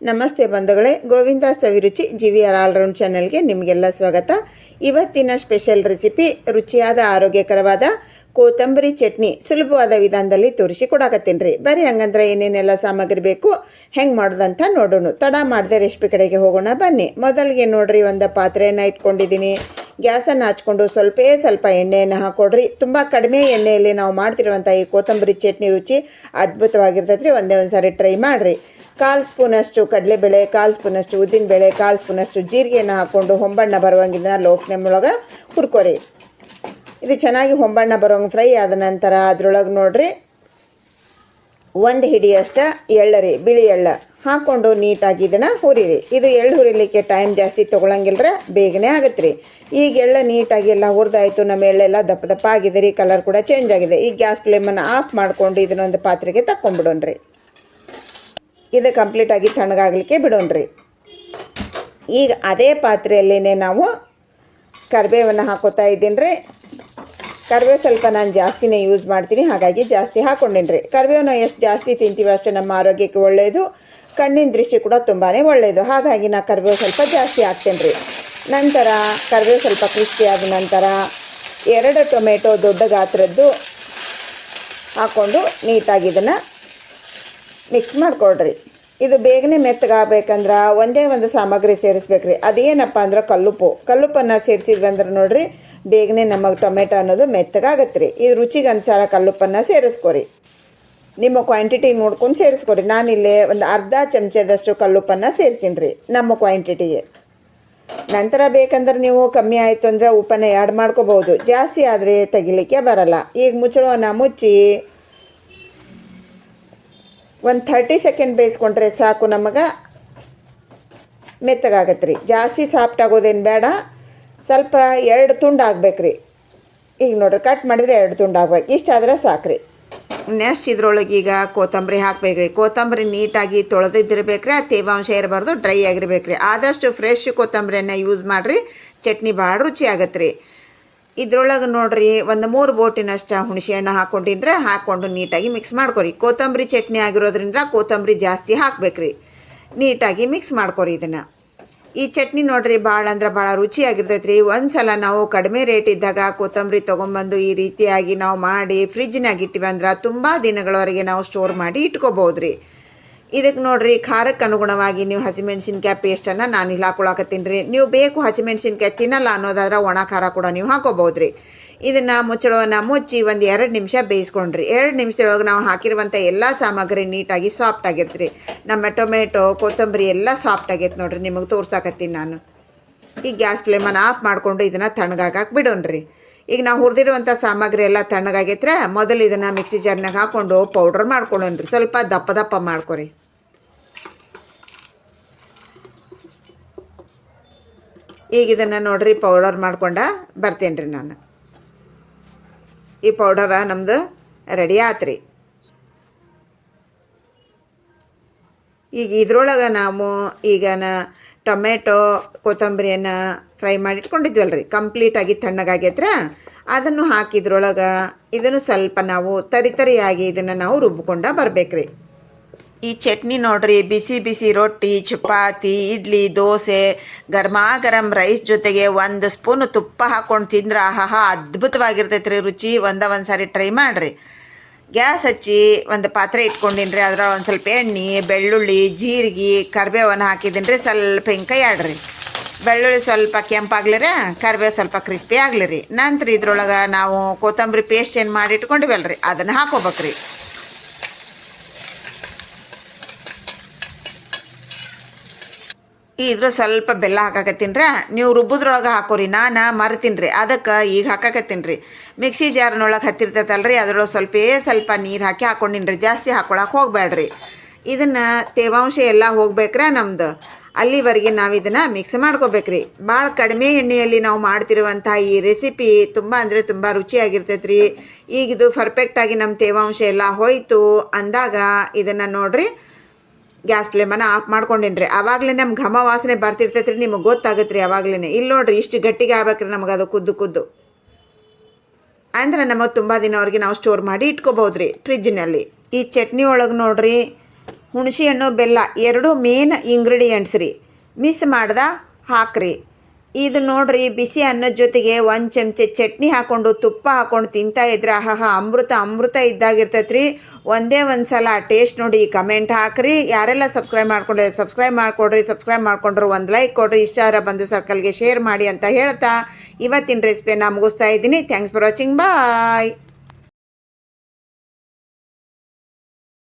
ನಮಸ್ತೆ ಬಂಧುಗಳೇ, Govinda Saviruchi G V R all round ಚಾನೆಲ್ಗೆ ನಿಮಗೆಲ್ಲ ಸ್ವಾಗತ. ಇವತ್ತಿನ ಸ್ಪೆಷಲ್ ರೆಸಿಪಿ ರುಚಿಯಾದ ಆರೋಗ್ಯಕರವಾದ ಕೊತ್ತಂಬರಿ ಚಟ್ನಿ ಸುಲಭವಾದ ವಿಧಾನದಲ್ಲಿ ತೋರಿಸಿ ಕೊಡಾಕತ್ತೀನಿ ರೀ ಬರೀ ಹಂಗಂದ್ರೆ ಏನೇನೆಲ್ಲ ಸಾಮಗ್ರಿ ಬೇಕು, ಹೆಂಗೆ ಮಾಡೋದಂತ ನೋಡೋಣ. ತಡ ಮಾಡದೆ ರೆಸಿಪಿ ಕಡೆಗೆ ಹೋಗೋಣ, ಬನ್ನಿ. ಮೊದಲಿಗೆ ನೋಡ್ರಿ, ಒಂದು ಪಾತ್ರೆಯನ್ನು ಇಟ್ಕೊಂಡಿದ್ದೀನಿ. ಗ್ಯಾಸನ್ನು ಹಚ್ಕೊಂಡು ಸ್ವಲ್ಪೇ ಸ್ವಲ್ಪ ಎಣ್ಣೆಯನ್ನು ಹಾಕೊಡ್ರಿ. ತುಂಬ ಕಡಿಮೆ ಎಣ್ಣೆಯಲ್ಲಿ ನಾವು ಮಾಡ್ತಿರುವಂಥ ಈ ಕೊತ್ತಂಬರಿ ಚಟ್ನಿ ರುಚಿ ಅದ್ಭುತವಾಗಿರ್ತೈತೆ ರೀ ಒಂದೇ ಒಂದು ಸಾರಿ ಟ್ರೈ ಮಾಡಿರಿ. ಕಾಲು ಸ್ಪೂನಷ್ಟು ಕಡಲೆಬೇಳೆ, ಕಾಲು ಸ್ಪೂನಷ್ಟು ಉದ್ದಿನಬೇಳೆ ಕಾಲು ಸ್ಪೂನಷ್ಟು ಜೀರಿಗೆನ ಹಾಕ್ಕೊಂಡು ಹೊಂಬಣ್ಣ ಬರುವಂಗಿದ್ದನ್ನ ಇದನ್ನು ಫ್ಲೇಮ್ ಒಳಗೆ ಹುರ್ಕೊರಿ. ಇದು ಚೆನ್ನಾಗಿ ಹೊಂಬಣ್ಣ ಬರೋಂಗೆ ಫ್ರೈ ಆದ ನಂತರ ಅದರೊಳಗೆ ನೋಡ್ರಿ. ಒಂದು ಹಿಡಿಯಷ್ಟ ಎಳ್ಳರಿ, ಬಿಳಿ ಎಳ್ಳ ಹಾಕ್ಕೊಂಡು ನೀಟಾಗಿ ಇದನ್ನು ಹುರಿರಿ. ಇದು ಎಳ್ಳು ಹುರಿಲಿಕ್ಕೆ ಟೈಮ್ ಜಾಸ್ತಿ ತೊಗೊಳಂಗಿಲ್ಲರ ಬೇಗನೆ ಆಗುತ್ತೆ ರೀ ಈಗ ಎಳ್ಳ ನೀಟಾಗಿ ಎಲ್ಲ ಹುರಿದಾಯಿತು, ನಮ್ಮ ಎಳ್ಳೆಲ್ಲ ದಪ್ಪ ದಪ್ಪ ಆಗಿದೆ ರೀ ಕಲರ್ ಕೂಡ ಚೇಂಜ್ ಆಗಿದೆ. ಈಗ ಗ್ಯಾಸ್ ಫ್ಲೇಮನ್ನು ಆಫ್ ಮಾಡಿಕೊಂಡು ಇದನ್ನೊಂದು ಪಾತ್ರೆಗೆ ತಕ್ಕೊಂಬಿಡೋಣ್ರಿ. ಇದು ಕಂಪ್ಲೀಟಾಗಿ ತಣ್ಣಗಾಗಲಿಕ್ಕೆ ಬಿಡೋಣ್ರಿ. ಈಗ ಅದೇ ಪಾತ್ರೆಯಲ್ಲೇ ನಾವು ಕರಿಬೇವನ್ನು ಹಾಕೋತಾ ಇದ್ದೀನಿ ರೀ ಕರಿಬೇವು ಸ್ವಲ್ಪ ನಾನು ಜಾಸ್ತಿನೇ ಯೂಸ್ ಮಾಡ್ತೀನಿ, ಹಾಗಾಗಿ ಜಾಸ್ತಿ ಹಾಕ್ಕೊಂಡೇನಿ ರೀ ಕರಿಬೇವನ್ನ ಎಷ್ಟು ಜಾಸ್ತಿ ತಿಂತೀವಿ ಅಷ್ಟೇ ನಮ್ಮ ಆರೋಗ್ಯಕ್ಕೆ ಒಳ್ಳೆಯದು ಕಣ್ಣಿನ ದೃಷ್ಟಿ ಕೂಡ ತುಂಬಾ ಒಳ್ಳೆಯದು ಹಾಗಾಗಿ ನಾನು ಕರಿಬೇವು ಸ್ವಲ್ಪ ಜಾಸ್ತಿ ಹಾಕ್ತೇನೆ ರೀ ನಂತರ ಕರಿಬೇವು ಸ್ವಲ್ಪ ಕ್ರಿಸ್ಪಿ ಆದ ನಂತರ ಎರಡು ಟೊಮೆಟೊ ದೊಡ್ಡ ಗಾತ್ರದ್ದು ಹಾಕ್ಕೊಂಡು ನೀಟಾಗಿ ಇದನ್ನು ಮಿಕ್ಸ್ ಮಾಡಿಕೊಡ್ರಿ ಇದು ಬೇಗನೆ ಮೆತ್ತಗಾಗಬೇಕಂದ್ರೆ ಒಂದೇ ಒಂದು ಸಾಮಗ್ರಿ ಸೇರಿಸ್ಬೇಕ್ರಿ. ಅದೇನಪ್ಪ ಅಂದ್ರೆ ಕಲ್ಲುಪ್ಪು. ಕಲ್ಲುಪ್ಪನ್ನು ಸೇರಿಸಿದ್ವಿ ಅಂದ್ರೆ ನೋಡ್ರಿ ಬೇಗನೆ ನಮಗೆ ಟೊಮೆಟೊ ಅನ್ನೋದು ಮೆತ್ತಗಾಗತ್ತೆ ರೀ ಇದು ರುಚಿಗೆ ಅನುಸಾರ ಕಲ್ಲುಪ್ಪನ್ನು ಸೇರಿಸ್ಕೊರಿ. ನಿಮ್ಮ ಕ್ವಾಂಟಿಟಿ ನೋಡ್ಕೊಂಡು ಸೇರಿಸ್ಕೊರಿ. ನಾನಿಲ್ಲಿ ಒಂದು ಅರ್ಧ ಚಮಚದಷ್ಟು ಕಲ್ಲುಪ್ಪನ್ನು ಸೇರಿಸೀನಿ ರೀ ನಮ್ಮ ಕ್ವಾಂಟಿಟಿಗೆ. ನಂತರ ಬೇಕಂದ್ರೆ ನೀವು ಕಮ್ಮಿ ಆಯಿತು ಅಂದರೆ ಉಪ್ಪನ್ನು ಆ್ಯಡ್ ಮಾಡ್ಕೋಬೋದು ಜಾಸ್ತಿ ಆದರೆ ತೆಗಿಲಿಕ್ಕೆ ಬರಲ್ಲ. ಈಗ ಮುಚ್ಚಳವನ್ನು ಮುಚ್ಚಿ ಒಂದು ಥರ್ಟಿ ಸೆಕೆಂಡ್ ಬೇಯಿಸ್ಕೊಂಡ್ರೆ ಸಾಕು ನಮಗೆ. ಮೆತ್ತಗಾಗತ್ತೆ ರೀ ಜಾಸ್ತಿ ಸಾಫ್ಟ್ ಆಗೋದೇನು ಬೇಡ. ಸ್ವಲ್ಪ ಎರಡು ತುಂಡು ಆಗ್ಬೇಕು ರೀ ಈಗ ನೋಡ್ರಿ ಕಟ್ ಮಾಡಿದರೆ ಎರಡು ತುಂಡು ಆಗ್ಬೇಕು. ಸಾಕು ರೀ ನೆಕ್ಸ್ಟ್ ಇದ್ರೊಳಗೆ ಈಗ ಕೊತ್ತಂಬರಿ ಹಾಕ್ಬೇಕು ರೀ ಕೊತ್ತಂಬರಿ ನೀಟಾಗಿ ತೊಳೆದಿದ್ದಿರ್ಬೇಕು ರೀ ಆ ತೇವಾಂಶ ಇರಬಾರ್ದು ಡ್ರೈ ಆಗಿರ್ಬೇಕ್ರಿ. ಆದಷ್ಟು ಫ್ರೆಶ್ ಕೊತ್ತಂಬರಿಯನ್ನು ಯೂಸ್ ಮಾಡಿರಿ. ಚಟ್ನಿ ಭಾಳ ರುಚಿ ಆಗತ್ತೆ ರೀ ಇದ್ರೊಳಗೆ ನೋಡ್ರಿ ಒಂದು ಮೂರು ಬೋಟಿನಷ್ಟು ಹುಣಸೆ ಹಣ್ಣು ಹಾಕೊಂಡಿನ್ರೆ ಹಾಕ್ಕೊಂಡು ನೀಟಾಗಿ ಮಿಕ್ಸ್ ಮಾಡ್ಕೊರಿ. ಕೊತ್ತಂಬರಿ ಚಟ್ನಿ ಆಗಿರೋದ್ರಿಂದ ಕೊತ್ತಂಬರಿ ಜಾಸ್ತಿ ಹಾಕ್ಬೇಕ್ರಿ. ನೀಟಾಗಿ ಮಿಕ್ಸ್ ಮಾಡ್ಕೊರಿ ಇದನ್ನು. ಈ ಚಟ್ನಿ ನೋಡ್ರಿ ಭಾಳ ಅಂದ್ರೆ ಭಾಳ ರುಚಿಯಾಗಿರ್ತೈತೆ ರೀ ಒಂದು ಸಲ ನಾವು ಕಡಿಮೆ ರೇಟ್ ಇದ್ದಾಗ ಕೊತ್ತಂಬರಿ ತೊಗೊಂಬಂದು ಈ ರೀತಿಯಾಗಿ ನಾವು ಮಾಡಿ ಫ್ರಿಜ್ನಾಗ ಇಟ್ಟಿವಿ ಅಂದ್ರೆ ತುಂಬ ದಿನಗಳವರೆಗೆ ನಾವು ಸ್ಟೋರ್ ಮಾಡಿ ಇಟ್ಕೋಬೋದು ರೀ ಇದಕ್ಕೆ ನೋಡ್ರಿ ಖಾರಕ್ಕೆ ಅನುಗುಣವಾಗಿ ನೀವು ಹಸಿಮೆಣ್ಸಿನ್ಕಾಯಿ ಪೇಸ್ಟನ್ನು ನಾನು ಇಲ್ಲಿ ಹಾಕೊಳಕತ್ತೀನಿ ರೀ. ನೀವು ಬೇಕು ಹಸಿಮೆಣ್ಸಿನ್ಕಾಯಿ ತಿನ್ನಲ್ಲ ಅನ್ನೋದಾದ್ರೆ ಒಣ ಖಾರ ಕೂಡ ನೀವು ಹಾಕೋಬೋದು ರೀ ಇದನ್ನು ಮುಚ್ಚಳವನ್ನು ಮುಚ್ಚಿ ಒಂದು ಎರಡು ನಿಮಿಷ ಬೇಯಿಸ್ಕೊಂಡ್ರಿ. ಎರಡು ನಿಮಿಷದೊಳಗೆ ನಾವು ಹಾಕಿರುವಂಥ ಎಲ್ಲ ಸಾಮಗ್ರಿ ನೀಟಾಗಿ ಸಾಫ್ಟ್ ಆಗಿರ್ತೀರಿ. ನಮ್ಮ ಟೊಮೆಟೊ, ಕೊತ್ತಂಬರಿ ಎಲ್ಲ ಸಾಫ್ಟ್ ಆಗೈತೆ ನೋಡಿರಿ. ನಿಮಗೆ ತೋರ್ಸಾಕತ್ತೀನಿ ನಾನು. ಈ ಗ್ಯಾಸ್ ಫ್ಲೇಮನ್ನು ಆಫ್ ಮಾಡಿಕೊಂಡು ಇದನ್ನು ತಣ್ಣಗಾಕಕ್ಕೆ ಬಿಡೋಣ್ರಿ. ಈಗ ನಾವು ಹುರಿದಿರುವಂಥ ಸಾಮಗ್ರಿ ಎಲ್ಲ ತಣ್ಣಗಾಗೈತ್ರ ಮೊದಲು ಇದನ್ನು ಮಿಕ್ಸಿ ಜಾರ್ನಾಗ ಹಾಕ್ಕೊಂಡು ಪೌಡ್ರ್ ಮಾಡ್ಕೊಳ್ಳೋಣ್ರಿ. ಸ್ವಲ್ಪ ದಪ್ಪ ದಪ್ಪ ಮಾಡ್ಕೊರಿ. ಈಗ ಇದನ್ನು ನೋಡ್ರಿ ಪೌಡರ್ ಮಾಡ್ಕೊಂಡ ಬರ್ತೇನೆ ರೀ ನಾನು. ಈ ಪೌಡರ ನಮ್ಮದು ರೆಡಿ ಆತ್ರಿ. ಈಗ ಇದ್ರೊಳಗೆ ನಾವು ಈಗ ನ ಟೊಮೆಟೊ, ಕೊತ್ತಂಬರಿಯನ್ನು ಫ್ರೈ ಮಾಡಿ ಇಟ್ಕೊಂಡಿದ್ವಲ್ಲ ರೀ ಕಂಪ್ಲೀಟಾಗಿ ತಣ್ಣಗಾಗೈತ್ರ ಅದನ್ನು ಹಾಕಿದ್ರೊಳಗೆ ಇದನ್ನು ಸ್ವಲ್ಪ ನಾವು ತರಿ ತರಿಯಾಗಿ ಇದನ್ನು ನಾವು ರುಬ್ಕೊಂಡ ಬರ್ಬೇಕ್ರಿ. ಈ ಚಟ್ನಿ ನೋಡ್ರಿ, ಬಿಸಿ ಬಿಸಿ ರೊಟ್ಟಿ, ಚಪಾತಿ, ಇಡ್ಲಿ, ದೋಸೆ ಗರ್ಮಾ ಗರಂ ರೈಸ್ ಜೊತೆಗೆ ಒಂದು ಸ್ಪೂನ್ ತುಪ್ಪ ಹಾಕ್ಕೊಂಡು ತಿಂದ್ರೆ ಆಹಾ ಅದ್ಭುತವಾಗಿರ್ತೈತೆ ರೀ ರುಚಿ. ಒಂದ ಒಂದು ಸಾರಿ ಟ್ರೈ ಮಾಡಿರಿ. ಗ್ಯಾಸ್ ಹಚ್ಚಿ ಒಂದು ಪಾತ್ರೆ ಇಟ್ಕೊಂಡಿನ್ರಿ ಅದ್ರಾಗ ಒಂದು ಸ್ವಲ್ಪ ಎಣ್ಣೆ, ಬೆಳ್ಳುಳ್ಳಿ, ಜೀರಿಗೆ ಕರಿಬೇವನ್ನು ಹಾಕಿದ್ದೀನಿ ಸ್ವಲ್ಪ ಹಿಂಗೆ ಆಡ್ರಿ. ಬೆಳ್ಳುಳ್ಳಿ ಸ್ವಲ್ಪ ಕೆಂಪಾಗ್ಲಿರ ಕರಿಬೇವು ಸ್ವಲ್ಪ ಕ್ರಿಸ್ಪಿ ಆಗ್ಲಿ ರೀ. ನಂತರ ಇದ್ರೊಳಗೆ ನಾವು ಕೊತ್ತಂಬರಿ ಪೇಸ್ಟ್ ಏನು ಮಾಡಿ ರೀ ಅದನ್ನು ಹಾಕೋಬೇಕ್ರಿ. ಇದ್ರ ಸ್ವಲ್ಪ ಬೆಲ್ಲ ಹಾಕಾಕತ್ತೀನಿ ನೀವು ರುಬ್ಬುದ್ರೊಳಗೆ ಹಾಕೋರಿ, ನಾನು ಮರ್ತೀನಿ ಅದಕ್ಕೆ ಈಗ ಹಾಕಾಕತ್ತೀನಿ ರೀ ಮಿಕ್ಸಿ ಜಾರ್ನೊಳಗೆ ಹತ್ತಿರ್ತೈತಲ್ಲ ರೀ ಅದರೊಳಗೆ ಸ್ವಲ್ಪ ಸ್ವಲ್ಪ ನೀರು ಹಾಕಿ ಹಾಕೊಂಡಿನ್ರಿ. ಜಾಸ್ತಿ ಹಾಕೊಳಕ್ಕೆ ಹೋಗಬೇಡ್ರಿ ಇದನ್ನು ತೇವಾಂಶ ಎಲ್ಲ ಹೋಗ್ಬೇಕ್ರೆ ನಮ್ದು. ಅಲ್ಲಿವರೆಗೆ ನಾವು ಇದನ್ನು ಮಿಕ್ಸ್ ಮಾಡ್ಕೋಬೇಕ್ರಿ. ಭಾಳ ಕಡಿಮೆ ಎಣ್ಣೆಯಲ್ಲಿ ನಾವು ಮಾಡ್ತಿರುವಂಥ ಈ ರೆಸಿಪಿ ತುಂಬ ಅಂದರೆ ತುಂಬ ರುಚಿಯಾಗಿರ್ತೈತೆ ರೀ ಈಗಿದು ಪರ್ಫೆಕ್ಟಾಗಿ ನಮ್ಮ ತೇವಾಂಶ ಎಲ್ಲ ಹೋಯಿತು. ಅಂದಾಗ ಇದನ್ನು ನೋಡ್ರಿ. ಗ್ಯಾಸ್ ಫ್ಲೇಮನ್ನು ಆಫ್ ಮಾಡ್ಕೊಂಡೇನ್ರಿ. ಆವಾಗಲೇ ನಮ್ಮ ಘಮ ವಾಸನೆ ಬರ್ತಿರ್ತೈತೆ ರೀ ನಿಮಗೆ ಗೊತ್ತಾಗುತ್ತೆ ರೀ ಆವಾಗಲೇ ಇಲ್ಲಿ ನೋಡ್ರಿ, ಇಷ್ಟು ಗಟ್ಟಿಗೆ ಆಗ್ಬೇಕ್ರಿ ನಮಗೆ ಅದು ಕುದ್ದು ಕುದ್ದು. ಅಂದ್ರೆ ನಮಗೆ ತುಂಬ ದಿನವರೆಗೆ ನಾವು ಸ್ಟೋರ್ ಮಾಡಿ ಇಟ್ಕೋಬೋದು ರೀ ಫ್ರಿಜ್ನಲ್ಲಿ ಈ ಚಟ್ನಿ ಒಳಗೆ ನೋಡ್ರಿ ಹುಣಸೆಹಣ್ಣು ಬೆಲ್ಲ, ಎರಡು ಮೇನ್ ಇಂಗ್ರೀಡಿಯೆಂಟ್ಸ್ ರೀ. ಮಿಸ್ ಮಾಡ್ದ ಹಾಕ್ರಿ. ಇದು ನೋಡ್ರಿ, ಬಿಸಿ ಅನ್ನದ ಜೊತೆಗೆ ಒಂದು ಚಮಚ ಚಟ್ನಿ ಹಾಕ್ಕೊಂಡು ತುಪ್ಪ ಹಾಕೊಂಡು ತಿಂತಾ ಇದ್ರೆ ಆಹಾ ಅಮೃತ ಅಮೃತ ಇದ್ದಾಗಿರ್ತೈತೆ ರೀ ಒಂದೇ ಒಂದು ಸಲ ಟೇಸ್ಟ್ ನೋಡಿ ಕಮೆಂಟ್ ಹಾಕ್ರಿ. ಯಾರೆಲ್ಲ ಸಬ್ಸ್ಕ್ರೈಬ್ ಮಾಡ್ಕೊಂಡ್ರೆ ಸಬ್ಸ್ಕ್ರೈಬ್ ಮಾಡ್ಕೊಡ್ರಿ, ಸಬ್ಸ್ಕ್ರೈಬ್ ಮಾಡ್ಕೊಂಡ್ರು ಒಂದು ಲೈಕ್ ಕೊಡ್ರಿ ಇಷ್ಟ ಬಂದು ಸರ್ಕಲ್ಗೆ ಶೇರ್ ಮಾಡಿ ಅಂತ ಹೇಳ್ತಾ ಇವತ್ತಿನ ರೆಸಿಪಿಯನ್ನು ಮುಗಿಸ್ತಾ ಇದ್ದೀನಿ. Thanks for watching bye